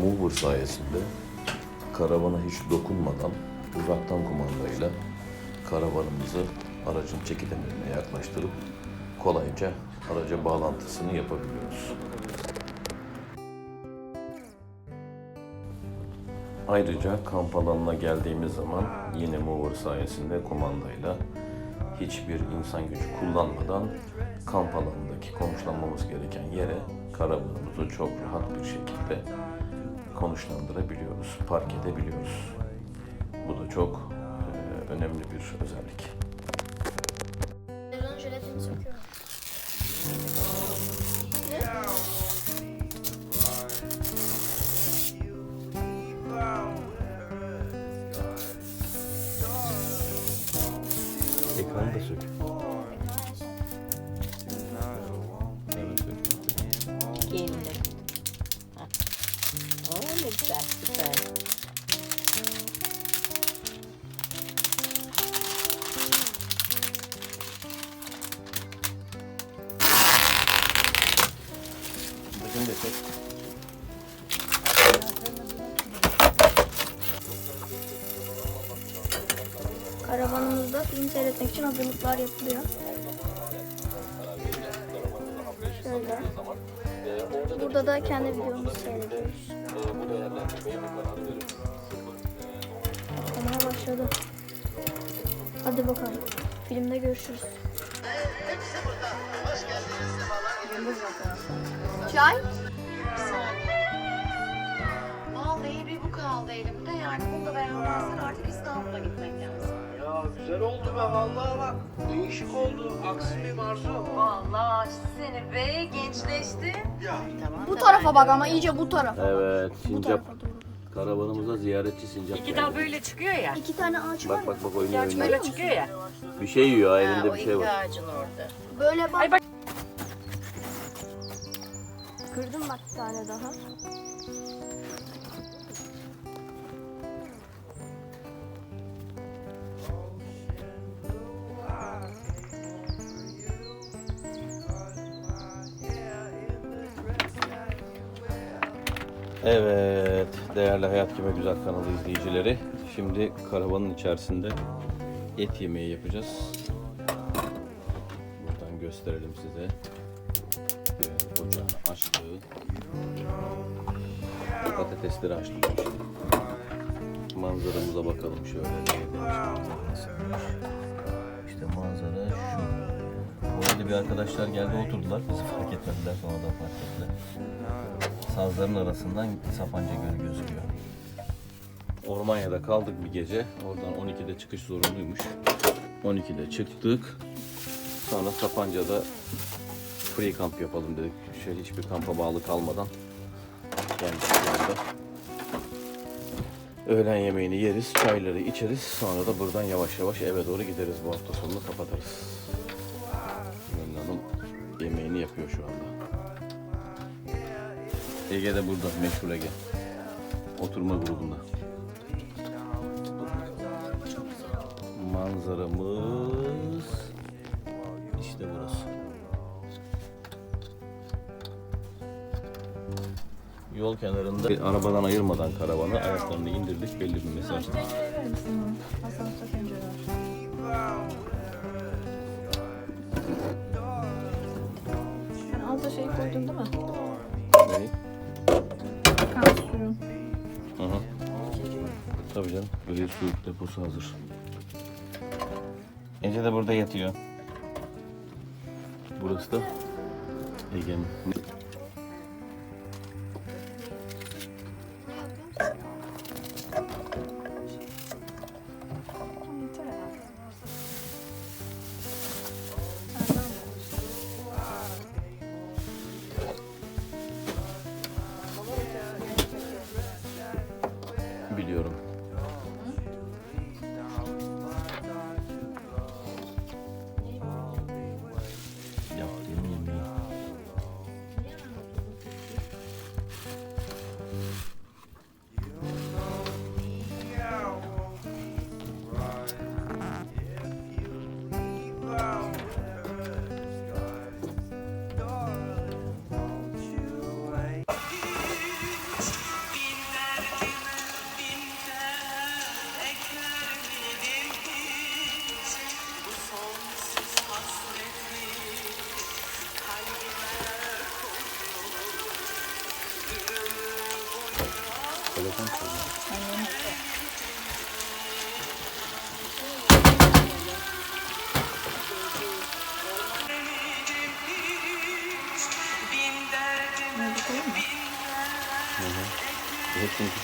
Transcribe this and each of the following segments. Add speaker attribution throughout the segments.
Speaker 1: mover sayesinde karavana hiç dokunmadan uzaktan kumandayla karavanımızı aracın çeki demirine yaklaştırıp kolayca araca bağlantısını yapabiliyoruz. Ayrıca kamp alanına geldiğimiz zaman yine mover sayesinde kumandayla hiçbir insan gücü kullanmadan kamp alanındaki konuşlanmamız gereken yere karavanımızı çok rahat bir şekilde konuşlandırabiliyoruz, park edebiliyoruz. Bu da çok e, önemli bir özellik. Ekranı da sök. Bugün de sök.
Speaker 2: Karavanımızda film seyretmek için hazırlıklar yapılıyor. Şöyle. Burada da kendi videomuzu seyrediyoruz. Patlamaya başladı. Hadi bakalım. Filmde görüşürüz. Çay?
Speaker 3: Vallahi bir bu kaldı elimde. Yani bunu da beğenmezsen artık İstanbul'a gitmek lazım.
Speaker 4: Ya güzel oldu be vallahi bak. Değişik oldu. Aksın bir marzu.
Speaker 3: Vallahi seni be gençleşti.
Speaker 4: Ya
Speaker 3: Tamam.
Speaker 2: Bu tarafa bak ama iyice bu tarafa.
Speaker 1: Evet,
Speaker 2: Bu
Speaker 1: sincap.
Speaker 2: tarafa doğru.
Speaker 1: Karavanımıza ziyaretçi sincap
Speaker 3: İki
Speaker 1: geldi.
Speaker 3: dal böyle çıkıyor ya.
Speaker 2: İki tane ağaç var
Speaker 1: Bak bak bak oynuyor
Speaker 3: Gerçi
Speaker 1: oynuyor.
Speaker 3: böyle çıkıyor ya.
Speaker 1: Bir şey yiyor,
Speaker 3: Ha,
Speaker 1: elinde
Speaker 3: o
Speaker 1: bir
Speaker 3: iki
Speaker 1: şey var.
Speaker 3: ağacın orada.
Speaker 2: Böyle bak.
Speaker 3: Ay bak.
Speaker 2: Kırdım bak bir tane daha.
Speaker 1: Evet, değerli Hayat Kime Güzel kanalı izleyicileri. Şimdi karavanın içerisinde et yemeği yapacağız. Buradan gösterelim size. Patatesleri işte. Manzaramıza bakalım şöyle. İşte manzara şu. Orada bir arkadaşlar geldi oturdular. Bizi fark etmediler sonradan fark ettiler. Sazların arasından Sapanca Gölü gözüküyor. Ormanya'da kaldık bir gece. Oradan 12'de çıkış zorunluymuş. 12'de çıktık. Sonra Sapanca'da free kamp yapalım dedik. Şey, hiçbir kampa bağlı kalmadan geldik şu. Öğlen yemeğini yeriz, çayları içeriz. Sonra da buradan yavaş yavaş eve doğru gideriz. Bu hafta sonunu kapatırız. Gönül Hanım yemeğini yapıyor şu anda. Ege de burada, meşhur Ege. Oturma grubunda. Manzaramız Yol kenarında arabadan ayırmadan karavanı ayaklarını indirdik belli bir mesafede.
Speaker 5: Sen alta şeyi koydun değil mi?
Speaker 1: Ne?
Speaker 5: Kan suyu.
Speaker 1: Hı hı. Tabii canım. Böyle su deposu hazır. Ece de burada yatıyor. Burası da Ege'nin.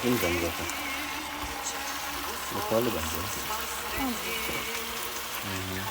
Speaker 1: Bunu ben zaten. Bence. Hı. Hı.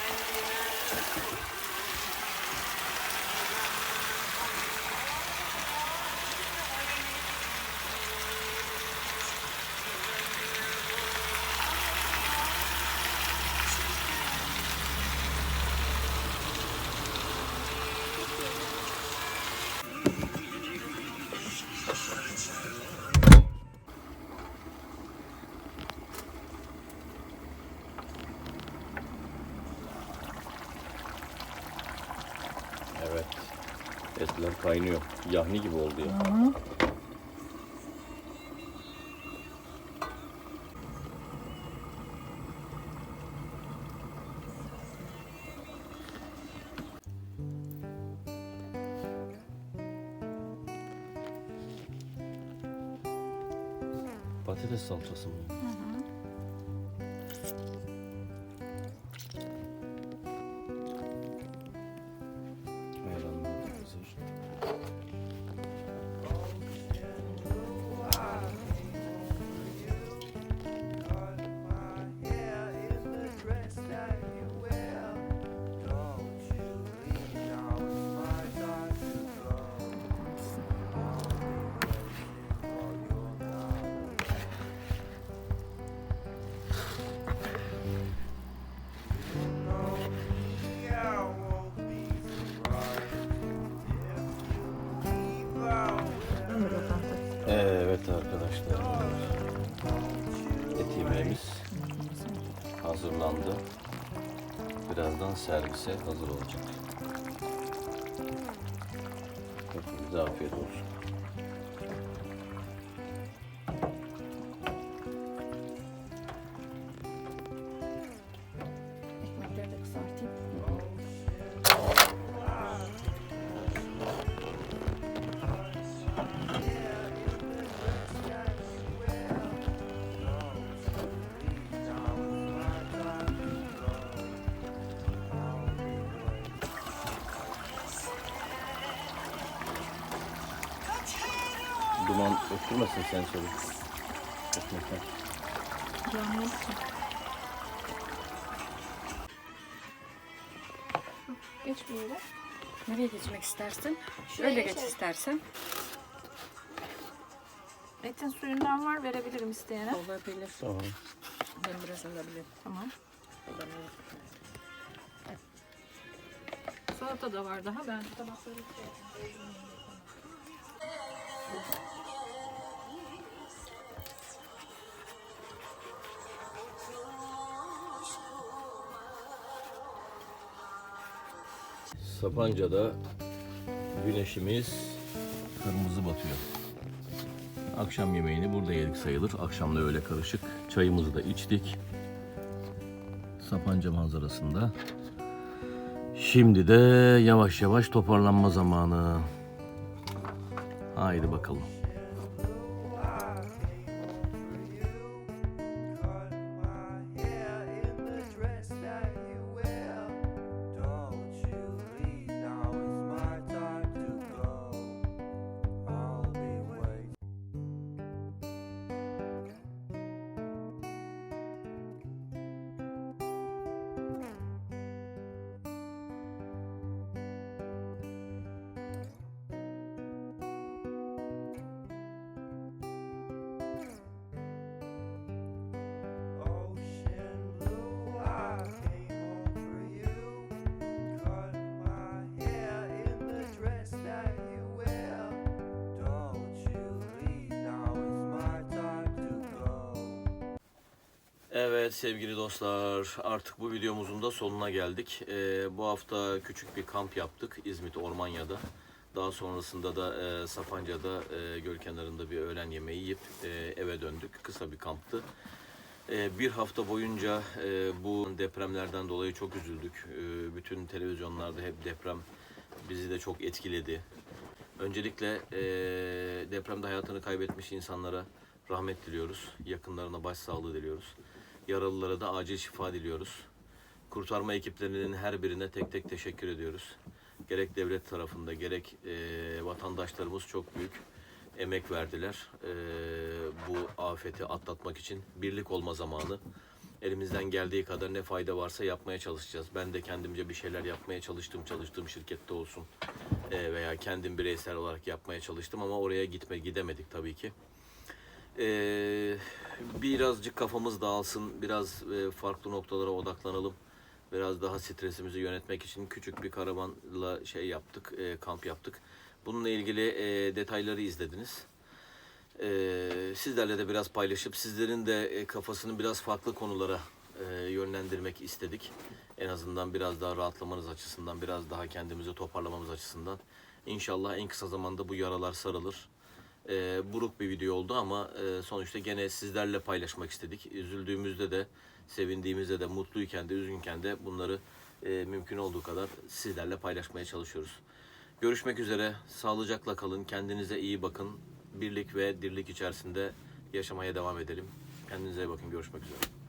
Speaker 1: Kaynıyor. Yahni gibi oldu ya. Patates salçası mı? Evet arkadaşlar. Et yemeğimiz hazırlandı. Birazdan servise hazır olacak. Hepinize afiyet olsun. Duman öttürmesin sensörü. Ekmekten.
Speaker 2: Canlı olsun. Geç bir yere.
Speaker 5: Nereye geçmek istersin?
Speaker 2: Şuraya
Speaker 5: Öyle geç
Speaker 2: geçelim.
Speaker 5: istersen.
Speaker 2: Etin suyundan var verebilirim isteyene.
Speaker 5: Olabilir.
Speaker 1: Tamam.
Speaker 5: Ben biraz alabilirim.
Speaker 2: Tamam.
Speaker 5: Olabilir.
Speaker 2: Salata da var daha. Ben tabakları
Speaker 1: Sapanca'da güneşimiz kırmızı batıyor. Akşam yemeğini burada yedik sayılır. Akşamla öyle karışık. Çayımızı da içtik. Sapanca manzarasında. Şimdi de yavaş yavaş toparlanma zamanı. Haydi bakalım. Evet sevgili dostlar artık bu videomuzun da sonuna geldik. Ee, bu hafta küçük bir kamp yaptık İzmit Ormanya'da. Daha sonrasında da e, Sapanca'da e, göl kenarında bir öğlen yemeği yiyip e, eve döndük. Kısa bir kamptı. E, bir hafta boyunca e, bu depremlerden dolayı çok üzüldük. E, bütün televizyonlarda hep deprem bizi de çok etkiledi. Öncelikle e, depremde hayatını kaybetmiş insanlara rahmet diliyoruz. Yakınlarına başsağlığı diliyoruz. Yaralılara da acil şifa diliyoruz. Kurtarma ekiplerinin her birine tek tek teşekkür ediyoruz. Gerek devlet tarafında gerek e, vatandaşlarımız çok büyük emek verdiler. E, bu afeti atlatmak için birlik olma zamanı. Elimizden geldiği kadar ne fayda varsa yapmaya çalışacağız. Ben de kendimce bir şeyler yapmaya çalıştım. Çalıştığım şirkette olsun e, veya kendim bireysel olarak yapmaya çalıştım ama oraya gitme gidemedik tabii ki. Ee, birazcık kafamız dağılsın, biraz e, farklı noktalara odaklanalım. Biraz daha stresimizi yönetmek için küçük bir karavanla şey yaptık, e, kamp yaptık. Bununla ilgili e, detayları izlediniz. Ee, sizlerle de biraz paylaşıp sizlerin de e, kafasını biraz farklı konulara e, yönlendirmek istedik. En azından biraz daha rahatlamanız açısından, biraz daha kendimizi toparlamamız açısından. İnşallah en kısa zamanda bu yaralar sarılır. Ee, buruk bir video oldu ama e, sonuçta gene sizlerle paylaşmak istedik. Üzüldüğümüzde de, sevindiğimizde de, mutluyken de, üzgünken de bunları e, mümkün olduğu kadar sizlerle paylaşmaya çalışıyoruz. Görüşmek üzere. Sağlıcakla kalın. Kendinize iyi bakın. Birlik ve dirlik içerisinde yaşamaya devam edelim. Kendinize iyi bakın. Görüşmek üzere.